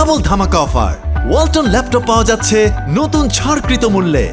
Double ধামাকা offer Walton laptop পাওয়া যাচ্ছে নতুন ছাড়কৃত মূল্যে।